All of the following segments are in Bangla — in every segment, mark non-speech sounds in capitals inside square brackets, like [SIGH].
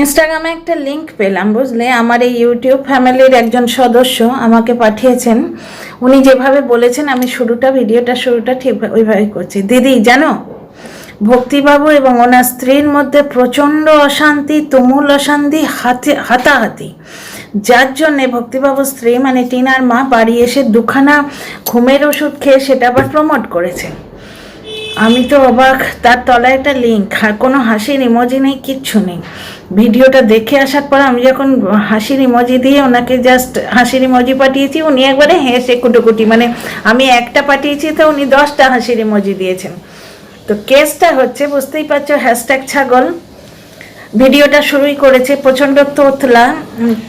ইনস্টাগ্রামে একটা লিংক পেলাম, বুঝলে? আমার এই ইউটিউব ফ্যামিলির একজন সদস্য আমাকে পাঠিয়েছেন। উনি যেভাবে বলেছেন, আমি শুরুটা, ভিডিওটা শুরুটা ঠিক ওইভাবে করছি। দিদি, জানো? ভক্তিবাবু এবং ওনার স্ত্রীর মধ্যে প্রচণ্ড অশান্তি, তুমুল অশান্তি, হাতে, হাতাহাতি। যার জন্যে ভক্তিবাবুর স্ত্রী মানে টিনার মা, বাড়ি এসে দুখানা ঘুমের ওষুধ খেয়ে সেটা আবার প্রমোট করেছে। আমি তো অবাক, তার তলায় একটা লিঙ্ক আর কোনো হাসির ইমোজি নেই, কিচ্ছু নেই। ভিডিওটা দেখে আসার পর আমি যখন হাসির ইমোজি দিয়ে ওনাকে জাস্ট হাসির ইমোজি পাঠিয়েছি, উনি একবারে হেসে কুটুকুটি মানে আমি একটা পাঠিয়েছি তো উনি দশটা হাসির ইমোজি দিয়েছেন। তো কেসটা হচ্ছে, বুঝতেই পারছ হ্যাশট্যাগ ছাগল। ভিডিওটা শুরুই করেছে, প্রচণ্ড তোতলা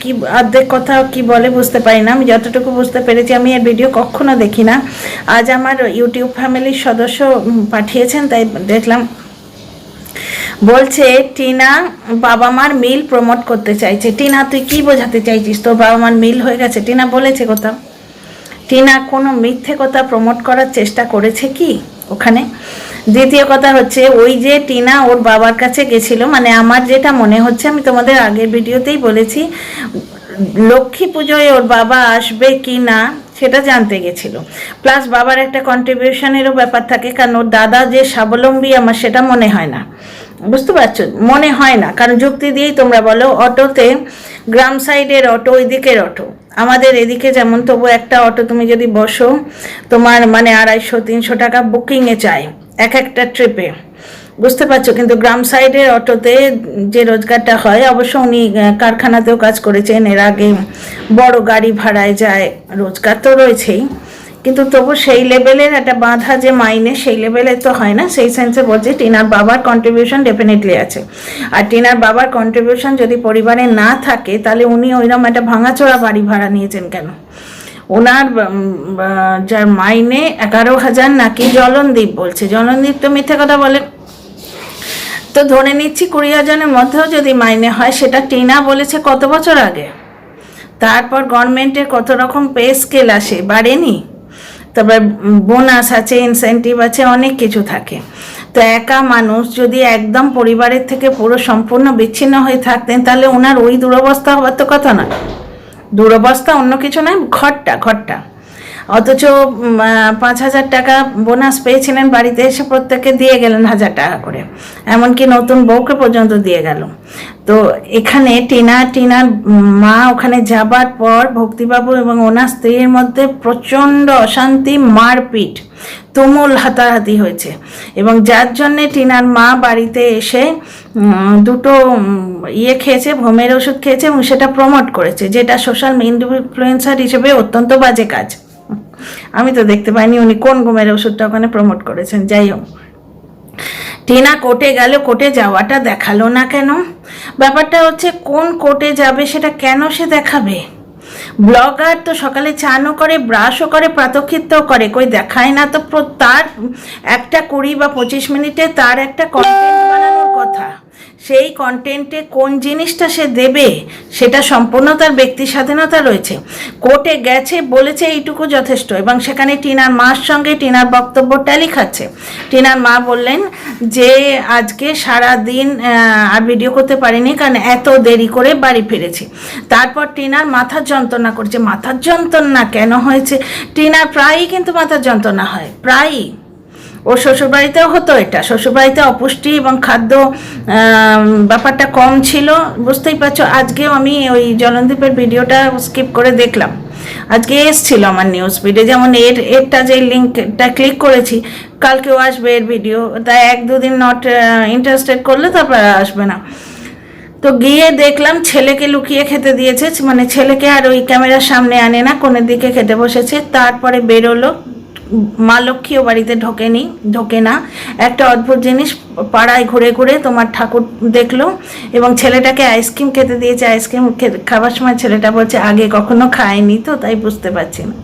কি অর্ধেক কথা কি বলে বুঝতে পারি না, আমি যতটুকু বুঝতে পেরেছি, আমি এর ভিডিও কখনো দেখি না। আজ আমার ইউটিউব ফ্যামিলির সদস্য পাঠিয়েছেন, তাই দেখলাম। বলছে, টিনা বাবা মার মিল প্রমোট করতে চাইছে। টিনা, তুই কি বোঝাতে চাইছিস? তোর বাবা মার মিল হয়ে গেছে? টিনা বলেছে কোথাও টিনা, কোনো মিথ্যে কথা প্রমোট করার চেষ্টা করেছে কি ওখানে? দ্বিতীয় কথা হচ্ছে, ওই যে টিনা ওর বাবার কাছে গেছিল মানে আমার যেটা মনে হচ্ছে, আমি তোমাদের আগের ভিডিওতেই বলেছি, লক্ষ্মী পুজোয় ওর বাবা আসবে কি না সেটা জানতে গেছিল। প্লাস বাবার একটা কন্ট্রিবিউশনেরও ব্যাপার থাকে, কারণ ওর দাদা যে স্বাবলম্বী, আমার সেটা মনে হয় না। বুঝতে পারছ? মনে হয় না। কারণ যুক্তি দিয়েই তোমরা বলো, অটোতে গ্রাম সাইডের অটো ওই দিকের অটো। আমাদের এদিকে যেমন তবু একটা অটো তুমি যদি বসো, তোমার মানে আড়াইশো, তিনশো টাকা বুকিংয়ে চাই। এক একটা ট্রিপে বুঝতে পারছ, কিন্তু গ্রাম সাইডের অটোতে যে রোজগারটা হয়, অবশ্য উনি কারখানাতেও কাজ করেছেন, এর আগে বড় গাড়ি ভাড়ায় যায়, রোজগার তো রয়েছেই। কিন্তু তবু সেই লেভেলের একটা বাঁধা যে মাইনে, সেই লেভেলের তো হয় না। সেই সেন্সে বলছি, টিনার বাবার কন্ট্রিবিউশন ডেফিনেটলি আছে। আর টিনার বাবার কন্ট্রিবিউশন যদি পরিবারে না থাকে, তাহলে উনি ওইরকম একটা ভাঙাচোরা বাড়ি ভাড়া নিয়েছেন কেন? ওনার যার মাইনে এগারো হাজার নাকি জলনদীপ বলছে। জলনদীপ তো মিথ্যে কথা বলে। তো ধরে নিচ্ছি কুড়ি হাজারের মধ্যেও যদি মাইনে হয়, সেটা টিনা বলেছে কত বছর আগে? তারপর গভর্নমেন্টের কত রকম পে স্কেল আসে? বাড়েনি? তারপর বোনাস আছে, ইনসেন্টিভ আছে, অনেক কিছু থাকে। তো একা মানুষ যদি একদম পরিবারের থেকে পুরো সম্পূর্ণ বিচ্ছিন্ন হয়ে থাকতেন, তাহলে ওনার ওই দুরবস্থা হওয়ার তো কথা নয়। দুরবস্থা অন্য কিছু নয় ঘরটা ঘরটা। অথচ পাঁচ হাজার টাকা বোনাস পেয়েছিলেন বাড়িতে এসে প্রত্যেককে দিয়ে গেলেন হাজার টাকা করে। এমনকি নতুন বউকে পর্যন্ত দিয়ে গেল। তো এখানে টিনা, টিনার মা ওখানে যাবার পর ভক্তিবাবু এবং ওনার স্ত্রীর মধ্যে প্রচণ্ড অশান্তি, মারপিট, তুমুল হাতাহাতি হয়েছে। এবং যার জন্যে টিনার মা বাড়িতে এসে দুটো ইয়ে খেয়েছে ভোমের ওষুধ খেয়েছে এবং সেটা প্রমোট করেছে, যেটা সোশ্যাল ইনফ্লুয়েন্সার হিসেবে অত্যন্ত বাজে কাজ। আমি তো দেখতে পাইনি উনি কোন ঘুমের ওষুধটা ওখানে প্রমোট করেছেন, যাই হোক। টিনা কোর্টে গেল, কোর্টে যাওয়াটা দেখাল না কেন? ব্যাপারটা হচ্ছে কোন কোর্টে যাবে সেটা কেন সে দেখাবে? ব্লগার তো সকালে চানও করে, ব্রাশও করে, প্রাতক্ষিত্তও করে, কই দেখায় না তো তার একটা কুড়ি বা পঁচিশ মিনিটে তার একটা কন্টেন্ট বানানোর কথা। সেই কন্টেন্টে কোন জিনিসটা সে দেবে, সেটা সম্পূর্ণ তার ব্যক্তি স্বাধীনতা রয়েছে। কোর্টে গেছে, বলেছে এইটুকু যথেষ্ট এবং সেখানে টিনার মার সঙ্গে টিনার বক্তব্য ট্যালি খাচ্ছে। টিনার মা বললেন যে, আজকে সারা দিন আর ভিডিও করতে পারিনি কারণ এত দেরি করে বাড়ি ফিরেছি। তারপর টিনার মাথার যন্ত্রণা করছে। মাথার যন্ত্রণা কেন হয়েছে? টিনার প্রায়ই কিন্তু মাথার যন্ত্রণা হয়, প্রায়ই। ও শ্বশুরবাড়িতেও হতো এটা। শ্বশুরবাড়িতে অপুষ্টি এবং খাদ্য ব্যাপারটা কম ছিল। বুঝতেই পারছ, আজকেও আমি ওই জলনদীপের ভিডিওটা স্কিপ করে দেখলাম। আজকে এসছিল আমার নিউজ ফিডে যেমন এর, এরটা যে লিঙ্কটা ক্লিক করেছি, কালকেও আসবে এর ভিডিও তাই এক দুদিন নট ইন্টারেস্টেড করলে তারপর আসবে না। তো গিয়ে দেখলাম ছেলেকে লুকিয়ে খেতে দিয়েছে মানে ছেলেকে আর ওই ক্যামেরার সামনে আনে না কোনের দিকে খেতে বসেছে। তারপরে বেরোলো মা লক্ষ্মীও বাড়িতে ঢোকেনি ঢোকে না একটা অদ্ভুত জিনিস, পাড়ায় ঘুরে ঘুরে তোমার ঠাকুর দেখল এবং ছেলেটাকে আইসক্রিম খেতে দিয়েছে। আইসক্রিম খাবার সময় ছেলেটা বলছে, আগে কখনো খায়নি তো, তাই বুঝতে পারছি না।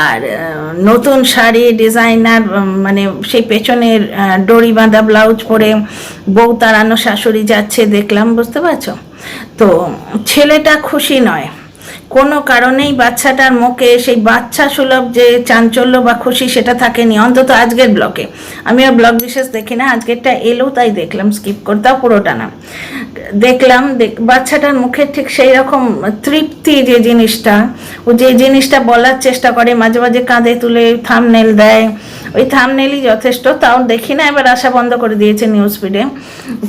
আর নতুন শাড়ি, ডিজাইনার মানে সেই পেছনের ডরি বাঁধা ব্লাউজ পরে বউ তাড়ানো শাশুড়ি যাচ্ছে, দেখলাম, বুঝতে পারছ? তো ছেলেটা খুশি নয়। কোনো কারণেই বাচ্চাটার মুখে সেই বাচ্চা সুলভ যে চাঞ্চল্য বা খুশি সেটা থাকেনি, অন্তত আজকের ব্লকে আমি আর ব্লগ বিশেষ দেখি না, আজকেরটা এলো তাই দেখলাম স্কিপ করতাম পুরোটা না। দেখলাম, দেখ- বাচ্চাটার মুখে ঠিক সেই রকম তৃপ্তি যে জিনিসটা, ও যে জিনিসটা বলার চেষ্টা করে, মাঝে মাঝে কাঁধে তুলে থামনেল দেয় ওই থামনেলই যথেষ্ট, তাও দেখি না, এবার আশা বন্ধ করে দিয়েছে নিউজ ফিডে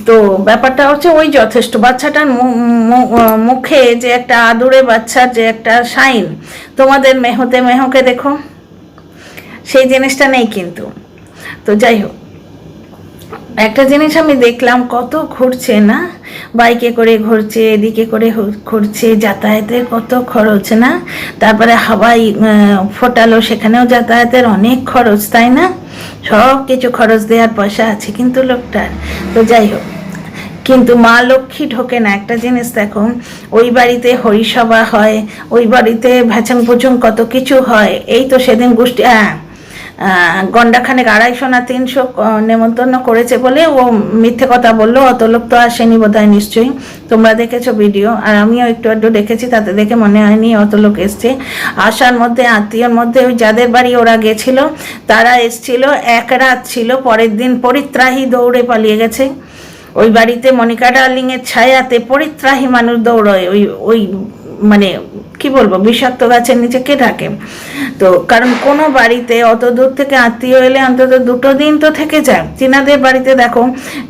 তো ব্যাপারটা হচ্ছে ওই যথেষ্ট, বাচ্চাটার মুখে যে একটা আদুরে বাচ্চার যে একটা সাইন তোমাদের মেহতে মেহকে দেখো, সেই জিনিসটা নেই কিন্তু। তো যাই হোক একটা জিনিস আমি দেখলাম, কত ঘুরছে না? বাইকে করে ঘুরছে, এদিকে করে ঘুরছে, যাতায়াতের কত খরচ না? তারপরে হাওয়াই ফোটালো, সেখানেও যাতায়াতের অনেক খরচ, তাই না? সব কিছু খরচ দেওয়ার পয়সা আছে কিন্তু লোকটার। তো যাই হোক, কিন্তু মা লক্ষ্মী ঢোকে না। একটা জিনিস দেখো ওই বাড়িতে হরিসভা হয়, ওই বাড়িতে ভেচং পুচং কত কিছু হয়, এই তো সেদিন গোষ্ঠী হ্যাঁ গন্ডাখানেক আড়াইশো না তিনশো নেমন্তন্ন করেছে বলে ও মিথ্যে কথা বলল অত লোক তো আসেনি বোধ হয় নিশ্চয়ই। তোমরা দেখেছ ভিডিও, আর আমিও একটু একটু দেখেছি, তাতে দেখে মনে হয়নি অত লোক এসছে। আসার মধ্যে, আত্মীয়র মধ্যে, ওই যাদের বাড়ি ওরা গেছিল, তারা এসছিল, এক রাত ছিল, পরের দিন পরিত্রাহী দৌড়ে পালিয়ে গেছে। ওই বাড়িতে মনিকা ডার্লিং এর ছায়াতে পরিত্রাহী মানুষ দৌড়য়, ওই ওই মানে কি বলব, বিষাক্ত গাছের নিচে কে থাকে। তো কারণ কোনো বাড়িতে অত দূর থেকে আত্মীয় এলে অন্তত দুটো দিন তো থেকে যায়। টিনাদের বাড়িতে দেখো,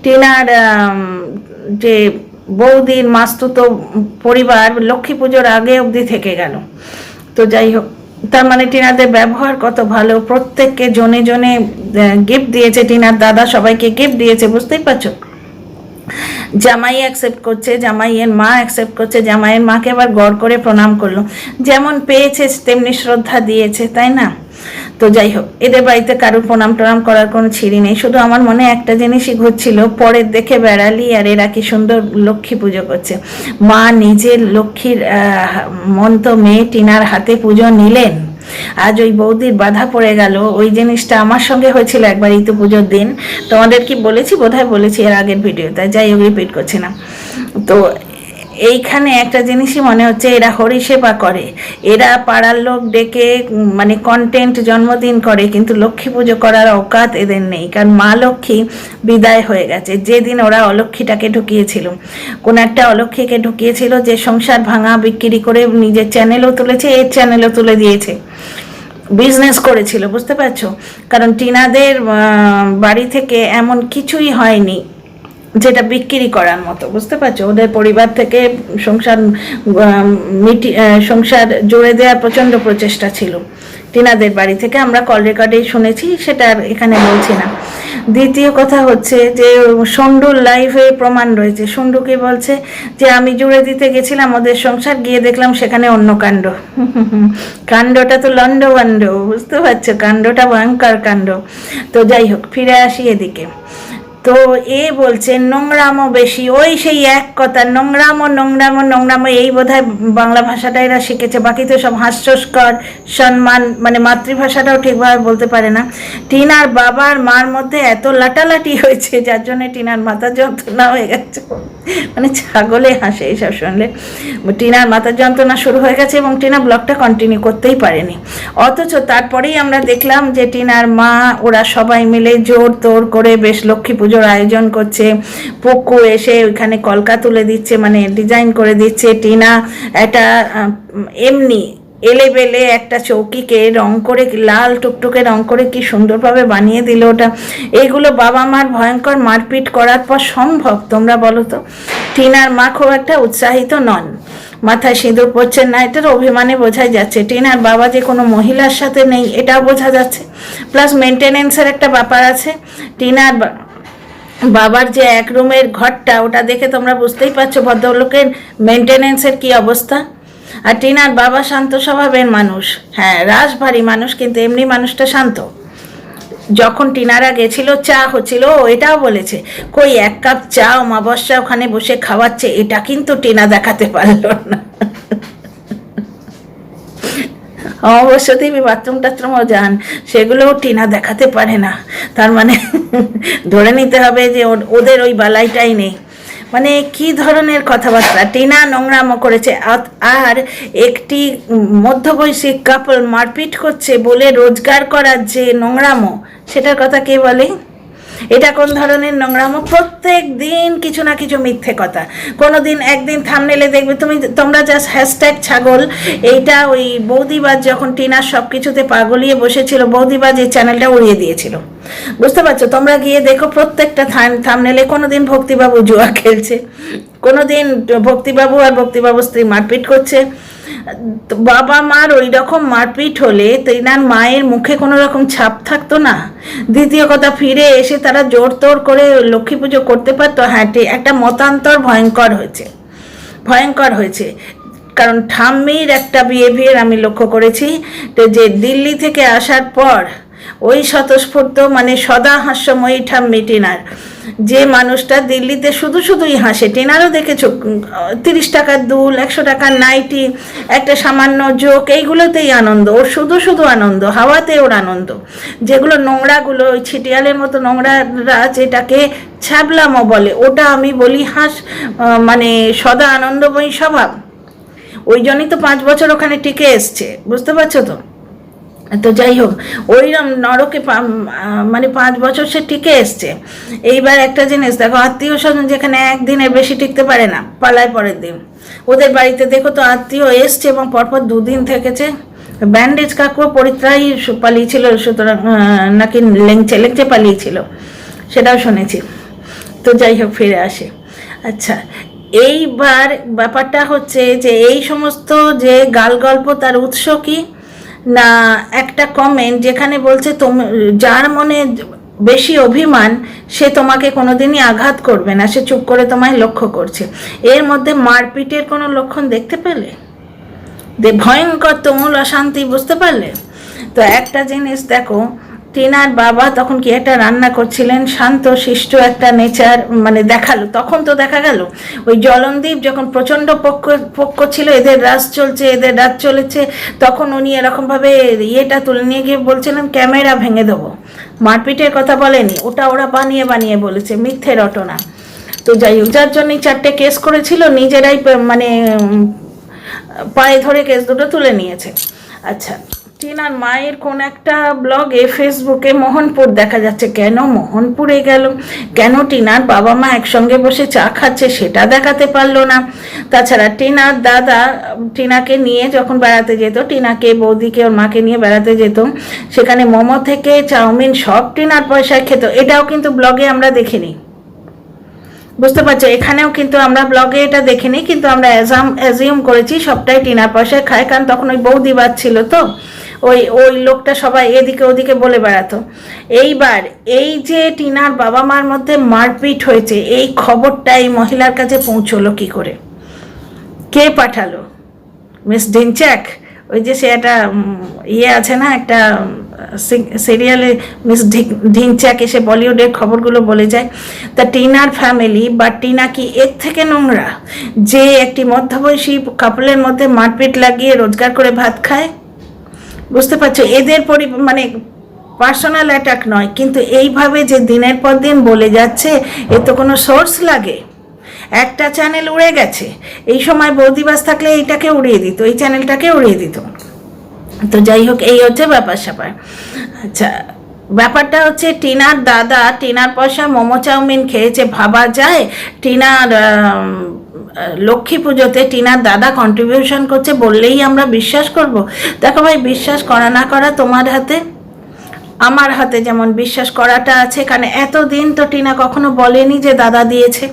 টিনার যে বৌদির, মাস্তুতো পরিবার লক্ষ্মী পুজোর আগে অবধি থেকে গেল। তো যাই হোক, তার মানে টিনাদের ব্যবহার কত ভালো, প্রত্যেককে জনে জনে গিফট দিয়েছে। টিনার দাদা সবাইকে গিফট দিয়েছে, বুঝতেই পারছ? জামাই অ্যাকসেপ্ট করছে, জামাইয়ের মা অ্যাকসেপ্ট করছে, জামাইয়ের মাকে আবার গড় করে প্রণাম করল। যেমন পেয়েছে তেমনি শ্রদ্ধা দিয়েছে, তাই না? তো যাই হোক, এদের বাড়িতে কারোর প্রণাম টনাম করার কোনো ছিঁড়ি নেই। শুধু আমার মনে একটা জিনিসই ঘুরছিল, পরের দেখে বেড়ালি আর এরা কি সুন্দর লক্ষ্মী পুজো করছে। মা নিজের লক্ষ্মীর মন্ত মেয়ে টিনার হাতে পুজো নিলেন? আজ ওই বৌদির বাধা পড়ে গেল। ওই জিনিসটা আমার সঙ্গে হয়েছিল একবার ইতু পুজোর দিন। তোমাদের কি বলেছি? বোধহয় বলেছি এর আগের ভিডিও তাই যাই হোক রিপিট করছি না। তো এইখানে একটা জিনিসই মনে হচ্ছে, এরা হরিসেবা করে। এরা পাড়ার লোক ডেকে মানে কন্টেন্ট জন্মদিন করে, কিন্তু লক্ষ্মী পুজো করার অকাত এদের নেই, কারণ মা লক্ষ্মী বিদায় হয়ে গেছে। যেদিন ওরা অলক্ষ্মীটাকে ঢুকিয়েছিল, কোন একটা অলক্ষ্মীকে ঢুকিয়েছিল যে সংসার ভাঙা বিক্রি করে নিজের চ্যানেলও তুলেছে, এর চ্যানেলও তুলে দিয়েছে। বিজনেস করেছিল, বুঝতে পারছ? কারণ টিনাদের বাড়ি থেকে এমন কিছুই হয়নি। যেটা বিক্রি করার মতো, বুঝতে পারছ? ওদের পরিবার থেকে সংসার মিটি সংসার জুড়ে দেওয়ার প্রচণ্ড প্রচেষ্টা ছিল। টিনাদের বাড়ি থেকে আমরা কল রেকর্ডেই শুনেছি, সেটা এখানে বলছি না। দ্বিতীয় কথা হচ্ছে যে, সন্ডুর লাইভে প্রমাণ রয়েছে। সন্ডুকে বলছে? যে আমি জুড়ে দিতে গেছিলাম ওদের সংসার, গিয়ে দেখলাম সেখানে অন্য কাণ্ড। [LAUGHS] কাণ্ডটা তো লন্ডভণ্ড বুঝতে পারছ? কাণ্ডটা ভয়ঙ্কর কাণ্ড। তো যাই হোক, ফিরে আসি এদিকে। তো এ বলছে নোংরামও বেশি। ওই সেই এক কথা, নোংরামো নোংরামো নোংরামো, এই বোধহয় বাংলা ভাষাটা এরা শিখেছে। বাকি তো সব হাস্যস্কর, সম্মান মানে মাতৃভাষাটাও ঠিকভাবে বলতে পারে না। টিনার বাবার মার মধ্যে এত লাটালাটি হয়েছে, যার জন্য টিনার মাথা যন্ত্রণা হয়ে গেছে। মানে ছাগলে হাসে এইসব শুনলে। টিনার মাথার যন্ত্রণা শুরু হয়ে গেছে এবং টিনা ব্লগটা কন্টিনিউ করতেই পারেনি। অথচ তারপরেই আমরা দেখলাম যে টিনার মা, ওরা সবাই মিলে জোর তোর করে বেশ লক্ষ্মী পুজোর আয়োজন করছে। পক্কু এসে ওইখানে কলকা তুলে দিচ্ছে মানে ডিজাইন করে দিচ্ছে। টিনা একটা এমনি এলে বেলে একটা চৌকিকে রং করে, লাল টুকটুকে রং করে কি সুন্দরভাবে বানিয়ে দিল ওটা। এইগুলো বাবা মার ভয়ঙ্কর মারপিট করার পর সম্ভব, তোমরা বলো তো? টিনার মা খুব একটা উৎসাহিত নন। মাথায় সিঁদুর পড়ছেন না, এটার অভিমানে বোঝাই যাচ্ছে। টিনার বাবা যে কোনো মহিলার সাথে নেই, এটাও বোঝা যাচ্ছে। প্লাস মেনটেনেন্সের একটা ব্যাপার আছে। টিনার বাবার যে এক রুমের ঘরটা, ওটা দেখে তোমরা বুঝতেই পারছ ভদ্রলোকের মেনটেনেন্সের কি অবস্থা। আর টিনার বাবা শান্ত স্বভাবের মানুষ। হ্যাঁ রাসভারী মানুষ, কিন্তু এমনি মানুষটা শান্ত। যখন টিনারা গেছিল, চা হচ্ছিল, ও এটাও বলেছে, কই, এক কাপ চা, অমাবস্যা, ওখানে বসে খাওয়াচ্ছে। এটা কিন্তু টিনা দেখাতে পারল না। অমাবস্যা আমি বাথরুম টাথরুমও যান। সেগুলোও টিনা দেখাতে পারে না। তার মানে [LAUGHS] ধরে নিতে হবে যে ওদের ওই বালাইটাই নেই। মানে কি ধরনের কথাবার্তা? টিনা নোংরামো করেছে। আর একটি মধ্যবয়সী কাপল মারপিট করছে বলে রোজগার করার যে নোংরামো, সেটার কথা কে বলে? এটা কোন ধরনের নোংরামো? প্রত্যেক দিন কিছু না কিছু মিথ্যে কথা। কোনো দিন একদিন থামনেলে দেখবে, তুমি তোমরা জাস্ট হ্যাশট্যাগ ছাগল। এইটা ওই বৌদিবাজ যখন টিনার সব কিছুতে পাগলিয়ে বসেছিল, বৌদিবাজ এই চ্যানেলটা উড়িয়ে দিয়েছিল। বুঝতে পারছ? তোমরা গিয়ে দেখো প্রত্যেকটা থামনেলে কোনো দিন ভক্তিবাবু জুয়া খেলছে। কোনো দিন ভক্তিবাবু আর ভক্তিবাবু স্ত্রী মারপিট করছে। বাবা মার ওই রকম মারপিট হলে তেনার মায়ের মুখে কোনো রকম ছাপ থাকতো না। দ্বিতীয় কথা ফিরে এসে তারা জোর তোর করে লক্ষ্মী পুজো করতে পারতো। হ্যাঁ ঠিক, একটা মতান্তর ভয়ঙ্কর হয়েছে। ভয়ঙ্কর হয়েছে। কারণ ঠাম্মির একটা বিহেভিয়ার আমি লক্ষ্য করেছি যে দিল্লি থেকে আসার পর ওই স্বতঃস্ফূর্ত মানে সদা হাস্যময়ী ঠাম্মি টিনার যে মানুষটা দিল্লিতে শুধু শুধুই হাসে। টিনারও দেখেছ তিরিশ টাকার দুল, একশো টাকার নাইটি, একটা সামান্য জোক, এইগুলোতেই আনন্দ। ওর শুধু শুধু আনন্দ, হাওয়াতে ওর আনন্দ। যেগুলো নোংরাগুলো, ওই ছিটিয়ালের মতো নোংরারা যেটাকে ছ্যাবলামো বলে। ওটা আমি বলি হাস মানে সদা আনন্দময়ী স্বভাব। ওই জন্যই তো পাঁচ বছর ওখানে টিকে এসছে। বুঝতে পারছ তো? তো যাই হোক ওইরকম নরকে মানে পাঁচ বছর সে টিকে এসছে। এইবার একটা জিনিস, দেখো, আত্মীয় স্বজন যেখানে একদিনের বেশি টিকতে পারে না, পালায় পরের দিন। ওদের বাড়িতে দেখো তো আত্মীয় এসছে এবং পরপর দুদিন থেকেছে। ব্যান্ডেজ কাকুও পরিত্রাই পালিয়েছিল, সুতরাং নাকি লেংচে লেংচে পালিয়েছিল, সেটাও শুনেছি। তো যাই হোক, ফিরে আসে। আচ্ছা এইবার ব্যাপারটা হচ্ছে যে এই সমস্ত যে গাল গল্প তার উৎস কি? না, একটা কমেন্ট যেখানে বলছে তোম, যার মনে বেশি অভিমান, সে তোমাকে কোনোদিনই আঘাত করবে না, সে চুপ করে তোমায় লক্ষ্য করছে। এর মধ্যে মারপিটের কোনো লক্ষণ দেখতে পেলে? দে, ভয়ঙ্কর তুমুল অশান্তি, বুঝতে পারলে? তো একটা জিনিস দেখো টিনার বাবা তখন কি একটা রান্না করছিলেন? শান্ত, শিষ্ট একটা নেচার মানে দেখাল। তখন তো দেখা গেল, ওই জলনদীপ যখন প্রচণ্ড পক্ষ পক্ষ ছিল, এদের রাস চলছে, এদের রাত চলেছে, তখন উনি এরকমভাবে ইয়েটা তুলে নিয়ে গিয়ে বলছিলেন, ক্যামেরা ভেঙে দেবো। মারপিটের কথা বলেনি, ওটা ওরা বানিয়ে বানিয়ে বলেছে, মিথ্যে রটনা। তো যাই হোক, যার জন্যই চারটে কেস করেছিল, নিজেরাই মানে পায়ে ধরে কেস দুটো তুলে নিয়েছে। আচ্ছা টিনার মায়ের কোন একটা ব্লগে ফেসবুকে মোহনপুর দেখা যাচ্ছে। কেন মোহনপুরে গেল? কেন টিনার বাবা মা একসঙ্গে বসে চা খাচ্ছে সেটা দেখাতে পারল না। তাছাড়া টিনার দাদা, টিনাকে নিয়ে যখন বেড়াতে যেত, টিনাকে, বৌদিকে, ওর মাকে নিয়ে বেড়াতে যেত, সেখানে মোমো থেকে চাউমিন সব টিনার পয়সায় খেত। এটাও কিন্তু ব্লগে আমরা দেখিনি। বুঝতে পারছ? এখানেও কিন্তু আমরা ব্লগে এটা দেখিনি, কিন্তু আমরা অ্যাজাম অ্যাজিউম করেছি সবটাই টিনার পয়সায় খায়, কারণ তখন ওই বৌদি বাদ ছিল তো। ওই ওই লোকটা সবাই এদিকে ওদিকে বলে বেড়াতো। এইবার এই যে টিনার বাবা মার মধ্যে মারপিট হয়েছে, এই খবরটা এই মহিলার কাছে পৌঁছলো কি করে? কে পাঠালো? মিস ডিনচ্যাক ওই যে সে একটা ইয়ে আছে না, একটা সিরিয়ালে মিস ঢিংচ্যাক এসে বলিউডের খবরগুলো বলে যায় তা টিনার ফ্যামিলি বা টিনা কি এর থেকে নোংরা? যে একটি মধ্যবয়সী কাপলের মধ্যে মারপিট লাগিয়ে রোজগার করে ভাত খায় বুঝতে পারছ? এদের পরি মানে পার্সোনাল অ্যাটাক নয়, কিন্তু এইভাবে যে দিনের পর দিন বলে যাচ্ছে এ তো কোনো সোর্স লাগে। একটা চ্যানেল উড়ে গেছে, এই সময় বৌদিবাস থাকলে এইটাকে উড়িয়ে দিত, এই চ্যানেলটাকে উড়িয়ে দিত। তো যাই হোক, এই হচ্ছে ব্যাপার স্যাপার। আচ্ছা ব্যাপারটা হচ্ছে টিনার দাদা, টিনার পয়সা মোমো চাউমিন খেয়েছে, ভাবা যায়। টিনার লক্ষ্মী পুজোতে টিনার দাদা কন্ট্রিবিউশন করছে বললেই আমরা বিশ্বাস করব। দেখো ভাই, বিশ্বাস করা না করা তোমার হাতে? আমার হাতে যেমন বিশ্বাস করাটা আছে, কারণ এতদিন তো টিনা কখনো বলেনি যে দাদা দিয়েছে।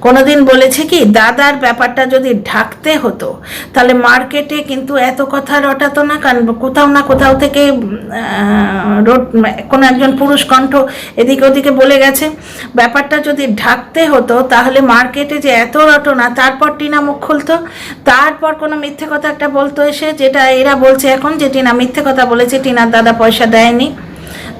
কোনোদিন বলেছে কি দাদার ব্যাপারটা যদি ঢাকতে হতো তাহলে মার্কেটে কিন্তু এত কথা রটাতো না কারণ কোথাও না কোথাও থেকে আহ, কোনো একজন পুরুষ কণ্ঠ এদিকে ওদিকে বলে গেছে ব্যাপারটা যদি ঢাকতে হতো তাহলে মার্কেটে যে এত রটনা তারপর টিনা মুখ খুলতো তারপর কোনো মিথ্যে কথা একটা বলতো এসে যেটা এরা বলছে এখন যে টিনা মিথ্যে কথা বলেছে টিনার দাদা পয়সা দেয়নি।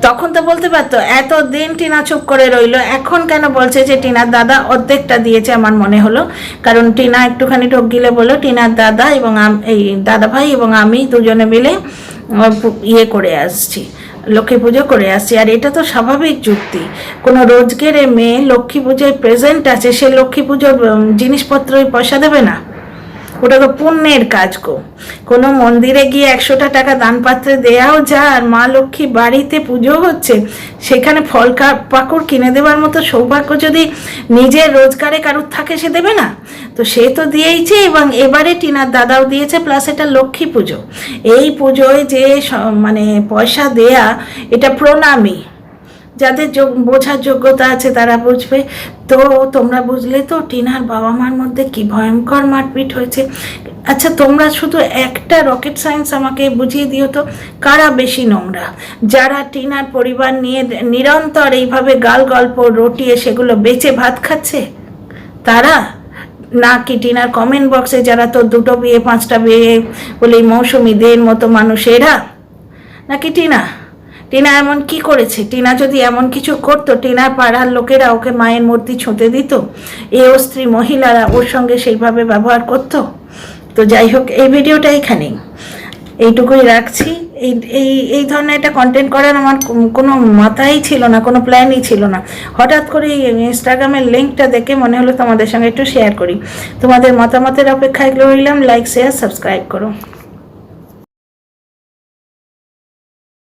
তখন তো বলতে পারতো এত দিন টিনা চুপ করে রইল, এখন কেন বলছে যে টিনার দাদা অর্ধেকটা দিয়েছে? আমার মনে হলো। কারণ টিনা একটুখানি ঢোক গিলে বলল, টিনার দাদা এবং এই দাদা ভাই এবং আমি দুজনে মিলে ইয়ে করে আসছি, লক্ষ্মী পুজো করে আসছি। আর এটা তো স্বাভাবিক যুক্তি। কোনো রোজগেরে মেয়ে লক্ষ্মী পুজোয় প্রেজেন্ট আছে, সে লক্ষ্মী পুজোর জিনিসপত্রই পয়সা দেবে না। ওটা তো পুণ্যের কাজ গো। কোনো মন্দিরে গিয়ে একশোটা টাকা দান পাত্রে দেওয়াও যা আর মা লক্ষ্মী বাড়িতে পুজো হচ্ছে, সেখানে ফল পাকড় কিনে দেওয়ার মতো সৌভাগ্য যদি নিজের রোজগারে কারুর থাকে সে দেবে না? তো সে তো দিয়েইছে এবং এবারে টিনার দাদাও দিয়েছে প্লাস এটা লক্ষ্মী পুজো। এই পুজোয় যে মানে পয়সা দেয়া, এটা প্রণামী। যাদের বোঝার যোগ্যতা আছে তারা বুঝবে। তো তোমরা বুঝলে তো টিনার বাবা মার মধ্যে কি ভয়ঙ্কর মারপিট হয়েছে। আচ্ছা তোমরা শুধু একটা রকেট সায়েন্স আমাকে বুঝিয়ে দিও তো, কারা বেশি নোংরা? যারা টিনার পরিবার নিয়ে নিরন্তর এইভাবে গাল গল্প রটিয়ে সেগুলো বেচে ভাত খাচ্ছে? তারা? না কি টিনার কমেন্ট বক্সে যারা তো দুটো বিয়ে, পাঁচটা বিয়ে বলে মৌসুমি দের মতো মানুষেরা? নাকি টিনা টিনা এমন কি করেছে? টিনা যদি এমন কিছু করতো টিনার পাড়ার লোকেরা ওকে মায়ের মূর্তি ছুঁতে দিত। এ ও স্ত্রী মহিলারা ওর সঙ্গে সেইভাবে ব্যবহার করতো? তো যাই হোক, এই ভিডিওটা এখানেই। এইটুকুই রাখছি। এই এই এই ধরনের একটা কন্টেন্ট করার আমার কোনো মাথাই ছিল না, কোনো প্ল্যানই ছিল না। হঠাৎ করে এই ইনস্টাগ্রামের লিঙ্কটা দেখে মনে হলো তোমাদের সঙ্গে একটু শেয়ার করি। তোমাদের মতামতের অপেক্ষায় রইলাম। লাইক শেয়ার সাবস্ক্রাইব করো।